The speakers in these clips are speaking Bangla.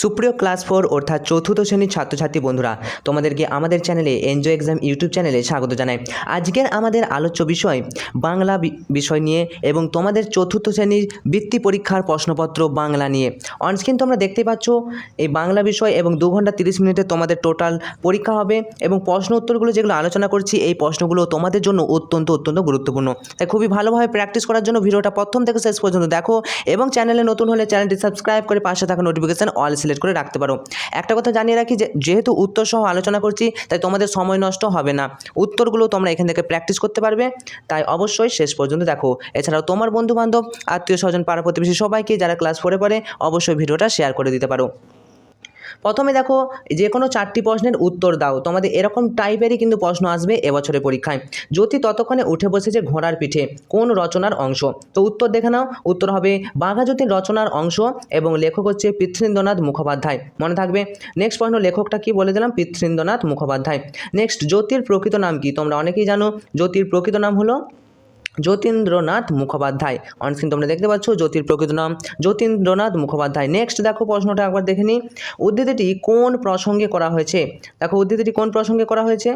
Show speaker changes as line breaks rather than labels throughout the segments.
সুপ্রিয় ক্লাস ফোর অর্থাৎ চতুর্থ শ্রেণির ছাত্রছাত্রী বন্ধুরা, তোমাদেরকে আমাদের চ্যানেলে এনজয় এক্সাম ইউটিউব চ্যানেলে স্বাগত জানাই। আজকের আমাদের আলোচ্য বিষয় বাংলা বিষয় নিয়ে এবং তোমাদের চতুর্থ শ্রেণির বৃত্তি পরীক্ষার প্রশ্নপত্র বাংলা নিয়ে। অনস্ক্রিন তোমরা দেখতে পাচ্ছ এই বাংলা বিষয় এবং দু ঘণ্টা তিরিশ মিনিটে তোমাদের টোটাল পরীক্ষা হবে এবং প্রশ্ন উত্তরগুলো যেগুলো আলোচনা করছি, এই প্রশ্নগুলো তোমাদের জন্য অত্যন্ত অত্যন্ত গুরুত্বপূর্ণ। তাই খুবই ভালোভাবে প্র্যাকটিস করার জন্য ভিডিওটা প্রথম থেকে শেষ পর্যন্ত দেখো এবং চ্যানেলে নতুন হলে চ্যানেলটি সাবস্ক্রাইব করে পাশে থাকা নোটিফিকেশান অল সিলেক্ট করে রাখতে পারো। একটা কথা জানিয়ে রাখি যে, যেহেতু উত্তর সহ আলোচনা করছি, তাই তোমাদের সময় নষ্ট হবে না। উত্তরগুলো তোমরা এখান থেকে প্র্যাকটিস করতে পারবে। তাই অবশ্যই শেষ পর্যন্ত দেখো। এছাড়াও তোমার বন্ধু বান্ধব আত্মীয় স্বজন, পাড়া প্রতিবেশী সবাইকে যারা ক্লাস ফোরে পড়ে, অবশ্যই ভিডিওটা শেয়ার করে দিতে পারো। প্রথমে দেখো যে কোনো চারটি প্রশ্নের উত্তর দাও। তোমাদের এরকম টাইপেরই কিন্তু প্রশ্ন আসবে এবছরের পরীক্ষায়। জ্যোতি ততক্ষণে উঠে বসেছে ঘোড়ার পিঠে, কোন রচনার অংশ? তো উত্তর দেখে নাও, উত্তর হবে বাঘাযতীন রচনার অংশ এবং লেখক হচ্ছে পৃথ্বীন্দ্রনাথ মুখোপাধ্যায়। মনে থাকবে? নেক্সট প্রশ্ন, লেখকটা কি বলে দিলাম? পৃথ্বীন্দ্রনাথ মুখোপাধ্যায়। নেক্সট জ্যোতির প্রকৃত নাম কি? তোমরা অনেকেই জানো, জ্যোতির প্রকৃত নাম হলো যতীন্দ্রনাথ মুখোপাধ্যায়। অনস্ক্রিন তোমরা দেখতে পাচ্ছ জ্যোতির প্রকৃত নাম যতীন্দ্রনাথ মুখোপাধ্যায়। নেক্সট দেখো প্রশ্নটা একবার দেখে নিই। উদ্ধৃতিটি কোন প্রসঙ্গে করা হয়েছে? দেখো উদ্ধৃতিটি কোন প্রসঙ্গে করা হয়েছে?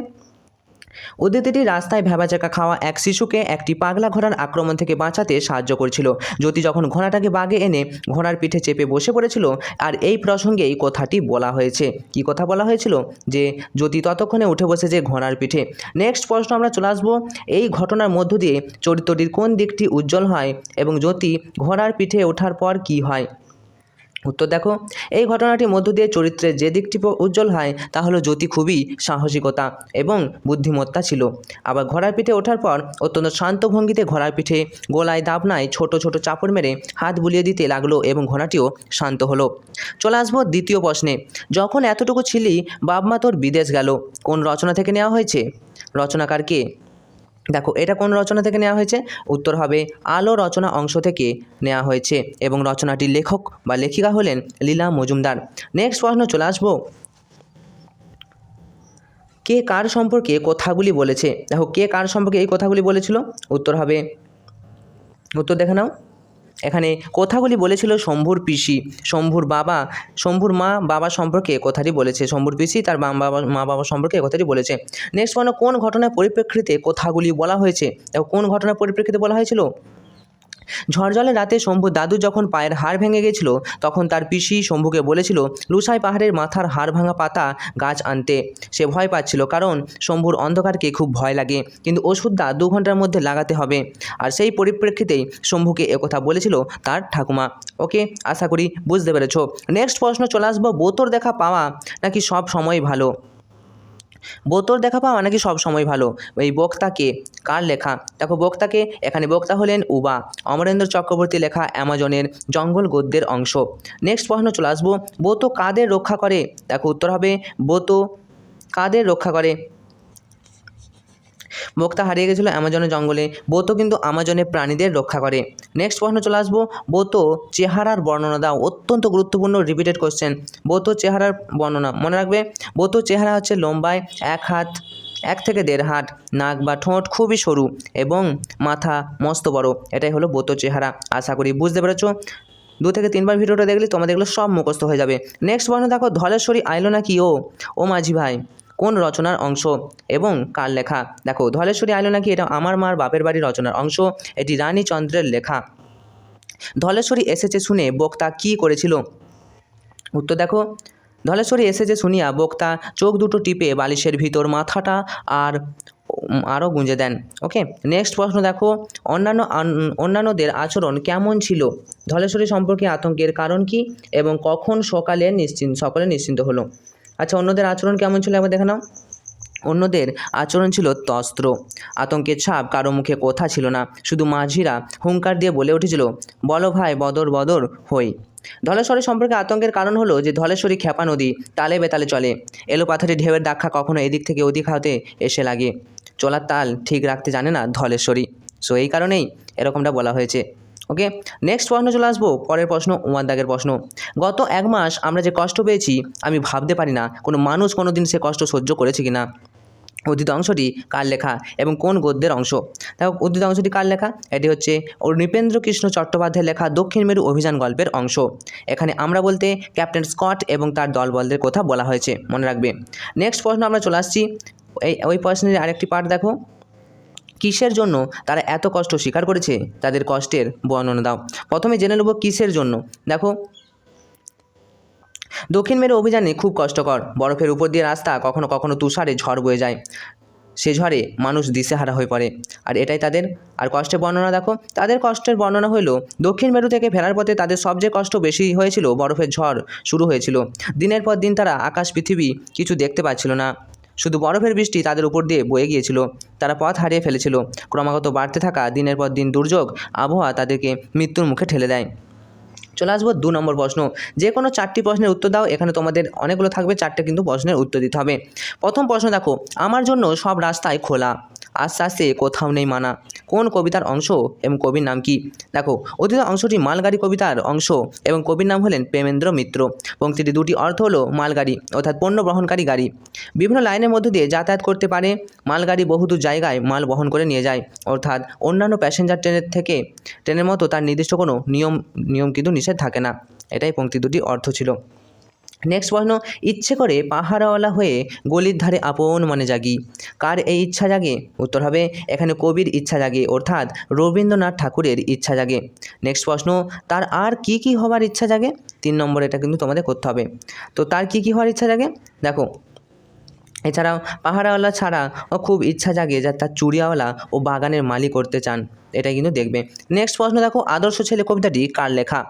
উদ্ধৃতিটি রাস্তায় ভেবাচাকা খাওয়া এক শিশুকে একটি পাগলা ঘোড়ার আক্রমণ থেকে বাঁচাতে সাহায্য করছিল। জ্যোতি যখন ঘোড়াটাকে বাগে এনে ঘোড়ার পিঠে চেপে বসে পড়েছিল, আর এই প্রসঙ্গে এই কথাটি বলা হয়েছে। কি কথা বলা হয়েছিল? যে, জ্যোতি ততক্ষণে উঠে বসেছে ঘোড়ার পিঠে। নেক্সট প্রশ্ন আমরা চলে আসব। এই ঘটনার মধ্য দিয়ে চরিত্রটির কোন দিকটি উজ্জ্বল হয় এবং জ্যোতি ঘোড়ার পিঠে ওঠার পর কি হয়? উত্তর দেখো, এই ঘটনাটির মধ্য দিয়ে চরিত্রের যে দিকটি উজ্জ্বল হয়, তা হলো জ্যোতি খুবই সাহসিকতা এবং বুদ্ধিমত্তা ছিল। আবার ঘোড়ার পিঠে ওঠার পর অত্যন্ত শান্ত ভঙ্গিতে ঘোড়ার পিঠে গোলায় দাবনায় ছোট ছোট চাপড় মেরে হাত বুলিয়ে দিতে লাগল এবং ঘোড়াটিও শান্ত হলো। চলে আসব দ্বিতীয় প্রশ্নে। যখন এতটুকু ছিলি, বাপমা তোর বিদেশ গেল। কোন রচনা থেকে নেওয়া হয়েছে? রচনাকার কে? দেখো, এটা কোন রচনা থেকে নেওয়া হয়েছে? উত্তর হবে, আলো রচনা অংশ থেকে নেওয়া হয়েছে এবং রচনাটির লেখক বা লেখিকা হলেন লীলা মজুমদার। নেক্সট প্রশ্ন চলে আসব। কে কার সম্পর্কে কথাগুলি বলেছে? দেখো, কে কার সম্পর্কে এই কথাগুলি বলেছিল? উত্তর হবে, উত্তর দেখে নাও। এখানে কথাগুলি বলেছিল শম্ভুর পিসি, শম্ভুর বাবা, শম্ভুর মা বাবা সম্পর্কে কথাটি বলেছে, শম্ভুর পিসি তার মা বাবা মা বাবা সম্পর্কে কথাটি বলেছে। নেক্সট মানে কোন ঘটনার পরিপ্রেক্ষিতে কথাগুলি বলা হয়েছে? কোন ঘটনার পরিপ্রেক্ষিতে বলা হয়েছিল? ঝড়জলের রাতে শম্ভুর দাদু যখন পায়ের হাড় ভেঙে গেছিল, তখন তার পিসি শম্ভুকে বলেছিল, লুসাই পাহাড়ের মাথার হাড় ভাঙা পাতা গাছ আনতে। সে ভয় পাচ্ছিল কারণ শম্ভুর অন্ধকারকে খুব ভয় লাগে, কিন্তু ওষুধটা দু ঘণ্টার মধ্যে লাগাতে হবে। আর সেই পরিপ্রেক্ষিতেই শম্ভুকে একথা বলেছিল তার ঠাকুমা। ওকে, আশা করি বুঝতে পেরেছ। নেক্সট প্রশ্ন চলে আসব। বোতর দেখা পাওয়া নাকি সব সময় ভালো? বোতর দেখা পাওয়া নাকি সব সময় ভালো? এই বক্তাকে, কার লেখা? দেখো বক্তাকে, এখানে বক্তা হলেন উবা। অমরেন্দ্র চক্রবর্তী লেখা অ্যামাজনের জঙ্গল গদ্যের অংশ। নেক্সট প্রশ্ন চলে আসব বোতো কাদের রক্ষা করে? দেখো উত্তর হবে বোতো কাদের রক্ষা করে? বক্তা হারিয়ে গেছিল অ্যামাজনের জঙ্গলে। বোতো কিন্তু আমাজনের প্রাণীদের রক্ষা করে। নেক্সট প্রশ্ন চলে আসব। বোতো চেহারার বর্ণনা দাও। অত্যন্ত গুরুত্বপূর্ণ রিপিটেড কোশ্চেন বোতো চেহারার বর্ণনা মনে রাখবে? বোতো চেহারা হচ্ছে লম্বায় এক হাত, এক থেকে দেড় হাত, নাক বা ঠোঁট খুবই সরু এবং মাথা মস্ত বড়। এটাই হলো বোতো চেহারা। আশা করি বুঝতে পেরেছ? দু থেকে তিনবার ভিডিওটা দেখলে তোমাদের এগুলো সব মুখস্থ হয়ে যাবে। নেক্সট প্রশ্ন দেখো, ধলেশ্বরী আইলো নাকি? ও ও মাঝি ভাই। কোন রচনার অংশ এবং কার লেখা? দেখো, ধলেশ্বরী আইলো নাকি? এটা আমার মার বাপের বাড়ির রচনার অংশ। এটি রানী চন্দ্রের লেখা। ধলেশ্বরী এসেছে শুনে বক্তা কি করেছিল? উত্তর দেখো, ধলেশ্বরী এসেছে শুনিয়া বক্তা চোখ দুটো টিপে বালিশের ভিতর মাথাটা আর আরও গুঁজে দেন। ওকে, নেক্সট প্রশ্ন দেখো, অন্যান্য অন্যান্যদের আচরণ কেমন ছিল? ধলেশ্বরী সম্পর্কে আতঙ্কের কারণ কি এবং কখন সকালে নিশ্চিন্ত সকলে নিশ্চিন্ত হলো? আচ্ছা অন্যদের আচরণ কেমন ছিল? একবার দেখে নাও। অন্যদের আচরণ ছিল তস্ত্র। আতঙ্কের ছাপ কারও মুখে কথা ছিল না। শুধু মাঝিরা হুঙ্কার দিয়ে বলে উঠেছিল, বলো ভাই, বদর বদর, হই। ধলেশ্বরী সম্পর্কে আতঙ্কের কারণ হলো যে ধলেশ্বরী খেপা নদী তালে বেতালে চলে। এলো পাথারে ঢেউয়ের দাক্ষা কখনো এদিক থেকে ওদিক হাতে এসে লাগে। চলার তাল ঠিক রাখতে জানে না ধলেশ্বরী। সো এই কারণেই এরকমটা বলা হয়েছে। ওকে নেক্সট প্রশ্ন চলে আসব, পরের প্রশ্ন, উমার দাগের প্রশ্ন। গত এক মাস আমরা যে কষ্ট পেয়েছি, আমি ভাবতে পারি না কোনো মানুষ কোনো দিন সে কষ্ট সহ্য করেছে কি না উদ্ধৃত অংশটি কার লেখা এবং কোন গদ্যের অংশ? দেখো, উদ্ধৃত অংশটি কার লেখা? এটি হচ্ছে নৃপেন্দ্র কৃষ্ণ চট্টোপাধ্যায়ের লেখা দক্ষিণ মেরু অভিযান গল্পের অংশ। এখানে আমরা বলতে ক্যাপ্টেন স্কট এবং তার দলবলদের কথা বলা হয়েছে, মনে রাখবে। নেক্সট প্রশ্ন আমরা চলে আসছি, এই, ওই প্রশ্নের আরেকটি পার্ট দেখো। কিসের জন্য তারা এত কষ্ট স্বীকার করেছে? তাদের কষ্টের বর্ণনা দাও। প্রথমে জেনে নেব কিসের জন্য। দেখো। দক্ষিণ মেরু অভিযানে খুব কষ্টকর। বরফের উপর দিয়ে রাস্তা কখনো কখনো তুষারে ঝড় বয়ে যায়। সে ঝড়ে মানুষ দিশেহারা হয়ে পড়ে। আর এটাই তাদের আর কষ্টের বর্ণনা দেখো। তাদের কষ্টের বর্ণনা হলো দক্ষিণ মেরু থেকে ফেরার পথে তাদের সবচেয়ে কষ্ট বেশি হয়েছিল বরফের ঝড় শুরু হয়েছিল। দিনের পর দিন তারা আকাশ, পৃথিবী কিছু দেখতে পাচ্ছিল না। শুধু বরফের বৃষ্টি তাদের উপর দিয়ে বয়ে গিয়েছিল। তারা পথ হারিয়ে ফেলেছিল। ক্রমাগত বাড়তে থাকা দিনের পর দিন দুর্যোগ, আবহাওয়া তাদেরকে মৃত্যুর মুখে ঠেলে দেয়। চলে আসব দু নম্বর প্রশ্ন। যে কোনো চারটি প্রশ্নের উত্তর দাও, এখানে তোমাদের অনেকগুলো থাকবে, চারটে কিন্তু প্রশ্নের উত্তর দিতে হবে। প্রথম প্রশ্ন দেখো, আমার জন্য সব রাস্তায় খোলা। আস্তে আস্তে কোথাও নেই মানা। কোন কবিতার অংশ এবং কবির নাম কি? দেখো অতীত অংশটি মালগাড়ি কবিতার অংশ এবং কবির নাম হলেন প্রেমেন্দ্র মিত্র। পংক্তিটি দুটি অর্থ হলো মালগাড়ি, অর্থাৎ পণ্য বহনকারী গাড়ি। বিভিন্ন লাইনের মধ্য দিয়ে যাতায়াত করতে পারে। মালগাড়ি বহুদূর জায়গায় মাল বহন করে নিয়ে যায়। অর্থাৎ অন্যান্য প্যাসেঞ্জার ট্রেনের থেকে ট্রেনের মতো তার নির্দিষ্ট কোনো নিয়ম নিয়ম কিন্তু নিষেধ থাকে না। এটাই পংক্তি দুটি অর্থ ছিল। নেক্সট প্রশ্ন, ইচ্ছে করে পাহারাওয়ালা হয়ে গলির ধারে আপন মনে জাগি। কার এই ইচ্ছা জাগে? উত্তর হবে, এখানে কবির ইচ্ছা জাগে, অর্থাৎ রবীন্দ্রনাথ ঠাকুরের ইচ্ছা জাগে। নেক্সট প্রশ্ন, তার আর কি কি হবার ইচ্ছা জাগে? তিন নম্বর এটা কিন্তু তোমাদের করতে হবে। তো তার কি কি হওয়ার ইচ্ছা জাগে? দেখো, এছাড়াও পাহারাওয়ালা ছাড়া ও খুব ইচ্ছা জাগে যা তার চুড়িয়াওয়ালা ও বাগানের মালিক করতে চান। এটাই কিন্তু দেখবে। নেক্সট প্রশ্ন, দেখো, আদর্শ ছেলে কবিতাটি কার লেখা?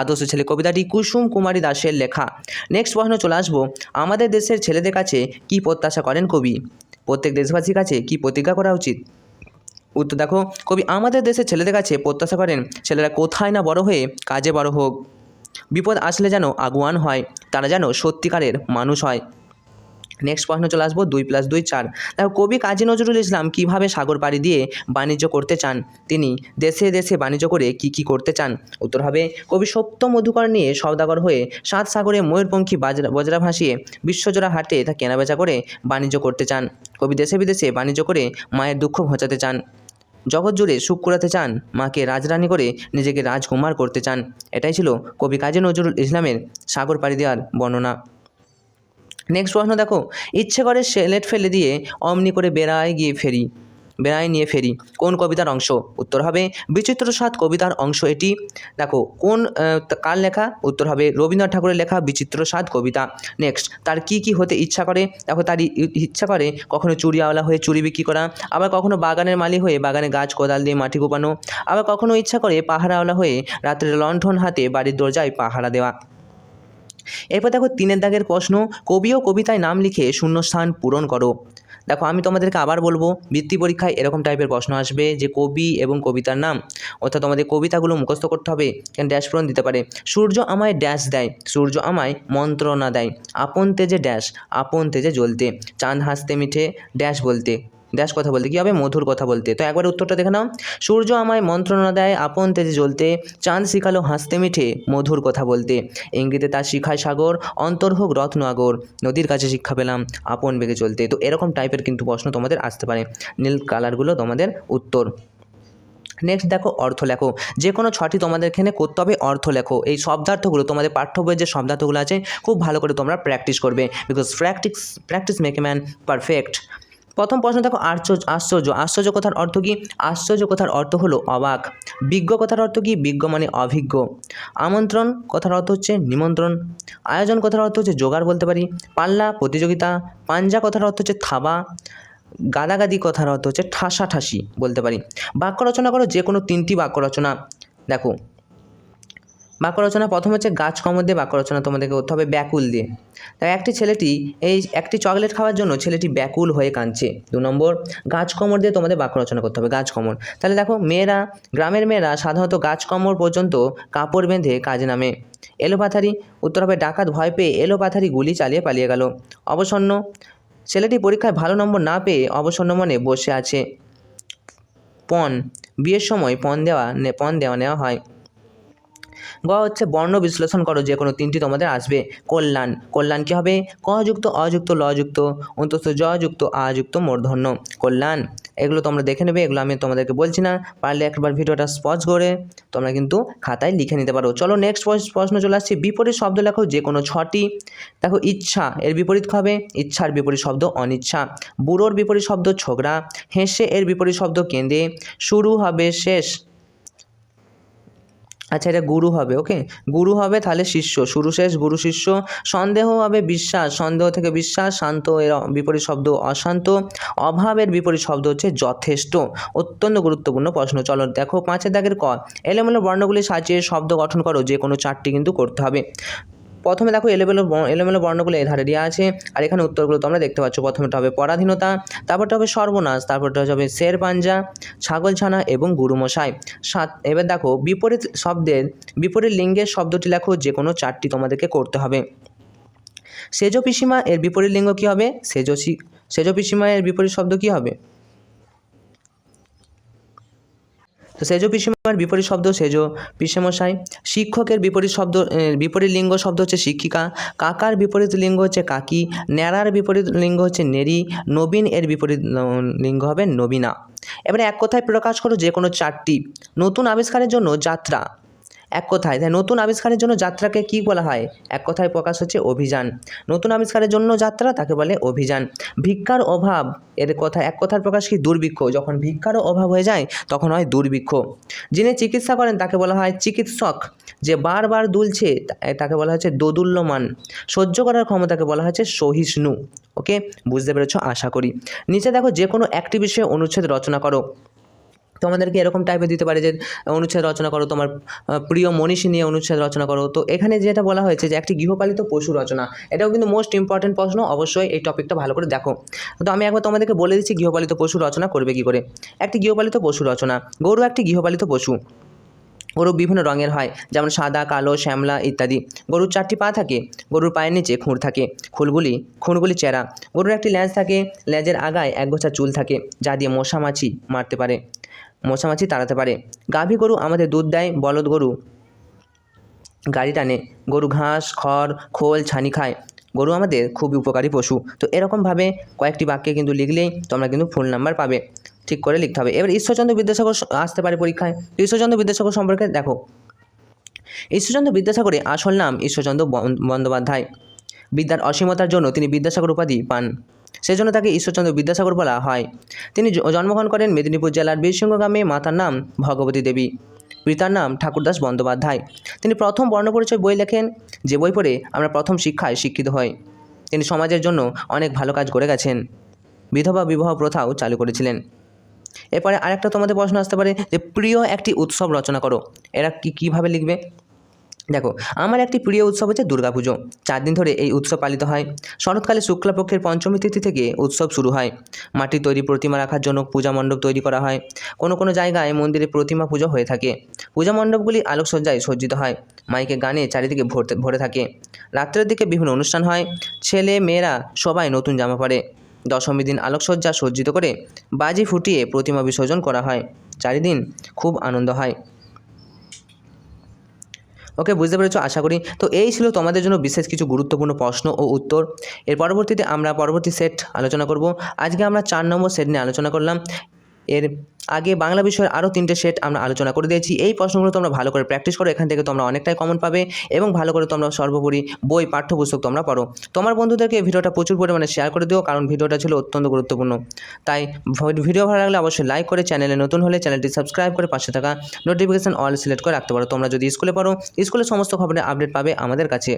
আদর্শ ছেলে কবিতাটি কুসুম কুমারী দাসের লেখা। নেক্সট প্রশ্ন চলে আসব, আমাদের দেশের ছেলেদের কাছে কি প্রত্যাশা করেন কবি? প্রত্যেক দেশবাসীর কাছে কি প্রতিজ্ঞা করা উচিত? উত্তর দেখো, কবি, আমাদের দেশের ছেলেদের কাছে প্রত্যাশা করেন ছেলেরা কোথায় না বড় হয়ে কাজে বড় হোক। বিপদ আসলে যেন আগুয়ান হয়, তারা যেন সত্যিকারের মানুষ হয়। নেক্সট প্রশ্ন চলে আসব, দুই প্লাস দুই চার। দেখো, কবি কাজী নজরুল ইসলাম কীভাবে সাগর পাড়ি দিয়ে বাণিজ্য করতে চান? তিনি দেশে দেশে বাণিজ্য করে কি কি করতে চান? উত্তর হবে, কবি সত্য মধুকর নিয়ে সওদাগর হয়ে সাত সাগরে ময়ূরপঙ্খী বাজরা বজরা ভাসিয়ে বিশ্বজোড়া হাটে তা কেনাবেচা করে বাণিজ্য করতে চান। কবি দেশে বিদেশে বাণিজ্য করে মায়ের দুঃখ ঘোচাতে চান। জগৎ জুড়ে সুখ কুড়াতে চান, মাকে রাজরানী করে নিজেকে রাজকুমার করতে চান। এটাই ছিল কবি কাজী নজরুল ইসলামের সাগর পাড়ি দেওয়ার বর্ণনা। নেক্সট প্রশ্ন দেখো, ইচ্ছে করে সেলেট ফেলে দিয়ে অমনি করে বেড়ায় গিয়ে ফেরি, বেড়ায় নিয়ে ফেরি, কোন কবিতার অংশ? উত্তর হবে বিচিত্র সাত কবিতার অংশ এটি। দেখো, কোন কার লেখা? উত্তর হবে রবীন্দ্রনাথ ঠাকুরের লেখা বিচিত্র সাত কবিতা। নেক্সট তার কি কি হতে ইচ্ছা করে? দেখো, তার ইচ্ছা করে কখনো চুরিয়াওয়ালা হয়ে চুরি বিক্রি করা, আবার কখনো বাগানের মালি হয়ে বাগানে গাছ কোদাল দিয়ে মাটি কোপানো, আবার কখনো ইচ্ছা করে পাহারাওয়ালা হয়ে রাত্রে লণ্ঠন হাতে বাড়ির দরজায় পাহারা দেওয়া। এরপর দেখো তিনের দাগের প্রশ্ন, কবি ও কবিতায় নাম লিখে শূন্যস্থান পূরণ করো। দেখো আমি তোমাদেরকে আবার বলব, বৃত্তি পরীক্ষায় এরকম টাইপের প্রশ্ন আসবে যে কবি এবং কবিতার নাম। অর্থাৎ তোমাদের কবিতাগুলো মুখস্থ করতে হবে, কেন ড্যাশ পূরণ দিতে পারে। সূর্য আমায় ড্যাশ দেয়, সূর্য আমায় মন্ত্রণা দেয়। আপন তেজে ড্যাশ আপন তেজে জ্বলতে। চাঁদ হাসতে মিঠে ড্যাশ বলতে। ড্যাশ কথা বলতে, কী হবে? মধুর কথা বলতে। তো একবার উত্তরটা দেখে নাও। সূর্য আমায় মন্ত্রণা দেয়, আপন তেজে জ্বলতে। চাঁদ শিখালো হাসতে মিঠে, মধুর কথা বলতে। ইঙ্গিতে তার শিখায় সাগর, অন্তর হোক রত্ন আগর। নদীর কাছে শিক্ষা পেলাম, আপন বেগে চলতে। তো এরকম টাইপের কিন্তু প্রশ্ন তোমাদের আসতে পারে। নীল কালারগুলো তোমাদের উত্তর। নেক্সট দেখো, অর্থ লেখো। যে কোনো ছটি তোমাদের এখানে করতে হবে অর্থ লেখো। এই শব্দার্থগুলো, তোমাদের পাঠ্য বইয়ের যে শব্দার্থগুলো আছে, খুব ভালো করে তোমরা প্র্যাকটিস করবে। Because practice practice make a man perfect প্রথম প্রশ্ন দেখো, আশ্চর্য আশ্চর্য। আশ্চর্য কথার অর্থ কি? আশ্চর্য কথার অর্থ হলো অবাক। বিজ্ঞ কথার অর্থ কি? বিজ্ঞ মানে অভিজ্ঞ। আমন্ত্রণ কথার অর্থ হচ্ছে নিমন্ত্রণ। আয়োজন কথার অর্থ হচ্ছে জোগাড় বলতে পারি। পাল্লা, প্রতিযোগিতা। পাঞ্জা কথার অর্থ হচ্ছে থাবা। গাদাগাদি কথার অর্থ হচ্ছে ঠাসাঠাসি বলতে পারি। বাক্য রচনা করো যে কোনো তিনটি বাক্য রচনা। দেখো বাক্য রচনা প্রথম হচ্ছে গাছ কমর দিয়ে বাক্য রচনা তোমাদেরকে করতে হবে ব্যাকুল দিয়ে। তাই একটি ছেলেটি এই একটি চকলেট খাওয়ার জন্য ছেলেটি ব্যাকুল হয়ে কাঁদছে। দু নম্বর, গাছ কমর দিয়ে তোমাদের বাক্য রচনা করতে হবে, গাছ কমর তাহলে দেখো, মেয়েরা, গ্রামের মেয়েরা সাধারণত গাছ কমর পর্যন্ত কাপড় বেঁধে কাজে নামে। এলোপাথারি উত্তর হবে ডাকাত ভয় পেয়ে এলোপাথারি গুলি চালিয়ে পালিয়ে গেল। অবসন্ন, ছেলেটি পরীক্ষায় ভালো নম্বর না পেয়ে অবসন্ন মনে বসে আছে। পণ, বিয়ের সময় পণ দেওয়া পণ দেওয়া নেওয়া হয়। গ হচ্ছে বর্ণ বিশ্লেষণ করো, যে কোনো তিনটি তোমাদের আসবে। কল্যাণ কল্যাণ কী হবে? কযুক্ত, অযুক্ত, লযুক্ত অন্তত জযুক্ত আযুক্ত, মূর্ধন্য। কল্যাণ, এগুলো তোমরা দেখে নেবে, এগুলো আমি তোমাদেরকে বলছি না। পারলে একবার ভিডিওটা স্পজ করে তোমরা কিন্তু খাতায় লিখে নিতে পারো। চলো নেক্সট প্রশ্ন চলে আসছি। বিপরীত শব্দ লেখো যে কোনো ছটি। দেখো, ইচ্ছা, এর বিপরীত হবে? ইচ্ছার বিপরীত শব্দ অনিচ্ছা। বুড়োর বিপরীত শব্দ ছোকরা হেসে, এর বিপরীত শব্দ কেঁদে। শুরু হবে শেষ। আচ্ছা এটা গুরু হবে ওকে গুরু হবে তাহলে শিষ্য, শুরু শেষ গুরু শিষ্য, সন্দেহ হবে বিশ্বাস, সন্দেহ থেকে বিশ্বাস, শান্ত এর বিপরীত শব্দ অশান্ত, অভাবের বিপরীত শব্দ হচ্ছে যথেষ্ট, অত্যন্ত গুরুত্বপূর্ণ প্রশ্ন, চলো দেখো পাঁচের দাগের ক, এলোমেলো বর্ণগুলি সাজিয়ে শব্দ গঠন করো, যে কোনো চারটি কিন্তু করতে হবে। প্রথমে দেখো এলোমেলো এলোমেলো বর্ণগুলো এধারে দেওয়া আছে, আর এখানে উত্তরগুলো তোমরা দেখতে পাচ্ছ। প্রথমেটা হবে পরাধীনতা, তারপরটা হবে সর্বনাশ, তারপরটা হবে শের পাঞ্জা ছাগলছানা এবং গুরুমশাই। সাত, এবার দেখো বিপরীত শব্দের, বিপরীত লিঙ্গের শব্দটি লেখো যে কোনো চারটি তোমাদেরকে করতে হবে। সেজ পিসিমা এর বিপরীত লিঙ্গ কী হবে? সেজ সেজ পিসিমা এর বিপরীত শব্দ কী হবে? তো সেজ পিসিমার বিপরীত শব্দ সেজ পিসেমশাই। শিক্ষকের বিপরীত শব্দ বিপরীত লিঙ্গ শব্দ হচ্ছে শিক্ষিকা। কাকার বিপরীত লিঙ্গ হচ্ছে কাকি। ন্যাড়ার বিপরীত লিঙ্গ হচ্ছে নেরি নবীন এর বিপরীত লিঙ্গ হবে নবীনা। এবারে এক কথায় প্রকাশ করো যে কোনো চারটি। নতুন আবিষ্কারের জন্য যাত্রা। এক কথায়। তাই নতুন আবিষ্কারের জন্য যাত্রাকে কি বলা হয়? এক কথায় প্রকাশ হচ্ছে অভিযান। নতুন আবিষ্কারের জন্য যাত্রা তাকে বলে অভিযান। ভিক্ষার অভাব, এর কথা, এক কথার প্রকাশ কি? দুর্ভিক্ষ। যখন ভিক্ষারও অভাব হয়ে যায়, তখন হয় দুর্ভিক্ষ। যিনি চিকিৎসা করেন, তাকে বলা হয় চিকিৎসক। যে বারবার দুলছে তাকে বলা হচ্ছে দোদুল্যমান। সহ্য করার ক্ষমতাকে বলা হচ্ছে সহিষ্ণু। ওকে? বুঝতে পেরেছ? আশা করি। নিচে দেখো, যে কোনো একটি বিষয়ে অনুচ্ছেদ রচনা করো। তোমাদেরকে এরকম টাইপের দিতে পারে যে, অনুচ্ছেদ রচনা করো, তোমার প্রিয় মনীষী নিয়ে অনুচ্ছেদ রচনা করো। তো এখানে যেটা বলা হয়েছে যে, একটি গৃহপালিত পশু রচনা। এটাও কিন্তু মোস্ট ইম্পর্টেন্ট প্রশ্ন, অবশ্যই এই টপিকটা ভালো করে দেখো। তো আমি একবার তোমাদেরকে বলে দিচ্ছি গৃহপালিত পশু রচনা করবে কি করে। একটি গৃহপালিত পশু রচনা। গরু একটি গৃহপালিত পশু। গরু বিভিন্ন রঙের হয়, যেমন সাদা, কালো, শ্যামলা ইত্যাদি। গরুর চারটি পা থাকে, গরুর পায়ের নিচে খুঁড় থাকে, খুলগুলি, খুঁড়গুলি চেরা। গরুর একটি ল্যাজ থাকে, ল্যাজের আগায় এক গোছা চুল থাকে, যা দিয়ে মশা মাছি মারতে পারে। মশা মাছি তাড়াতে পারে। গাভী গরু আমাদের দুধ দেয়, বলদ গরু। গাড়ি টানে। গরু ঘাস, খড়, খোল, ছানি খায়। গরু আমাদের খুবই উপকারী পশু। তো এরকমভাবে কয়েকটি বাক্যে কিন্তু লিখলেই তোমরা কিন্তু ফুল নাম্বার পাবে। ঠিক করে লিখতে হবে। এবার ঈশ্বরচন্দ্র বিদ্যাসাগর আসতে পারে পরীক্ষায়। ঈশ্বরচন্দ্র বিদ্যাসাগর সম্পর্কে দেখো। ঈশ্বরচন্দ্র বিদ্যাসাগরের আসল নাম ঈশ্বরচন্দ্র বন্দ্যোপাধ্যায়। বিদ্যার অসীমতার জন্য তিনি বিদ্যাসাগর উপাধি পান। সেজন্য তাকে ঈশ্বরচন্দ্র বিদ্যাসাগর বলা হয়। তিনি জন্মগ্রহণ করেন মেদিনীপুর জেলার বীরসিংহ গ্রামে মাতার নাম ভগবতী দেবী। পিতার নাম ঠাকুরদাস বন্দ্যোপাধ্যায়। তিনি প্রথম বর্ণপরিচয় বই লেখেন। যে বই পড়ে আমরা প্রথম শিক্ষায় শিক্ষিত হই। তিনি সমাজের জন্য অনেক ভালো কাজ করে গেছেন। বিধবা বিবাহ প্রথাও চালু করেছিলেন। এরপরে আরেকটা তোমাদের প্রশ্ন আসতে পারে যে প্রিয় একটি উৎসব রচনা করো। এরা কি, কীভাবে লিখবে? দেখো, আমার একটি প্রিয় উৎসব হচ্ছে দুর্গাপুজো। চার দিন ধরে এই উৎসব পালিত হয়। শরৎকালে শুক্লাপক্ষের পঞ্চমী তিথি থেকে উৎসব শুরু হয়। মাটির তৈরি প্রতিমা রাখার জন্য পূজা মণ্ডপ তৈরি করা হয়। কোনো কোনো জায়গায় মন্দিরে প্রতিমা পুজো হয়ে থাকে। পূজা মণ্ডপগুলি আলোকসজ্জায় সজ্জিত হয়। মাইকে গানে চারিদিকে ভরতে, ভরে থাকে। রাত্রের দিকে বিভিন্ন অনুষ্ঠান হয়। ছেলে মেয়েরা সবাই নতুন জামা পরে। দশমী দিন আলোকসজ্জা সজ্জিত করে বাজি ফুটিয়ে প্রতিমা বিসর্জন করা হয়। চারিদিন খুব আনন্দ হয়। ওকে বুঝতে পেরেছ? আশা করি। তো এই ছিল তোমাদের জন্য বিশেষ কিছু গুরুত্বপূর্ণ প্রশ্ন ও উত্তর। এর পরবর্তীতে আমরা পরবর্তী সেট আলোচনা করব। আজকে আমরা চার নম্বর সেট নিয়ে আলোচনা করলাম। এর আগে বাংলা বিষয়ের আরও তিনটে সেট আমরা আলোচনা করে দিয়েছি। এই প্রশ্নগুলো তোমরা ভালো করে প্র্যাকটিস করো, এখান থেকে তোমরা অনেকটাই কমন পাবে এবং ভালো করে তোমরা সর্বোপরি বই, পাঠ্যপুস্তক তোমরা পড়ো। তোমার বন্ধুদেরকে ভিডিওটা প্রচুর পরিমাণে শেয়ার করে দিও, কারণ ভিডিওটা ছিল অত্যন্ত গুরুত্বপূর্ণ। তাই ভিডিও ভালো লাগলে অবশ্যই লাইক করে চ্যানেলে নতুন হলে চ্যানেলটি সাবস্ক্রাইব করে পাশে থাকা নোটিফিকেশান অল সিলেক্ট করে রাখতে পারো। তোমরা যদি স্কুলে পড়ো স্কুলের সমস্ত খবরের আপডেট পাবে আমাদের কাছে।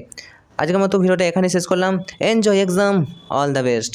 আজকের মতো ভিডিওটা এখানে শেষ করলাম। Enjoy exam all the best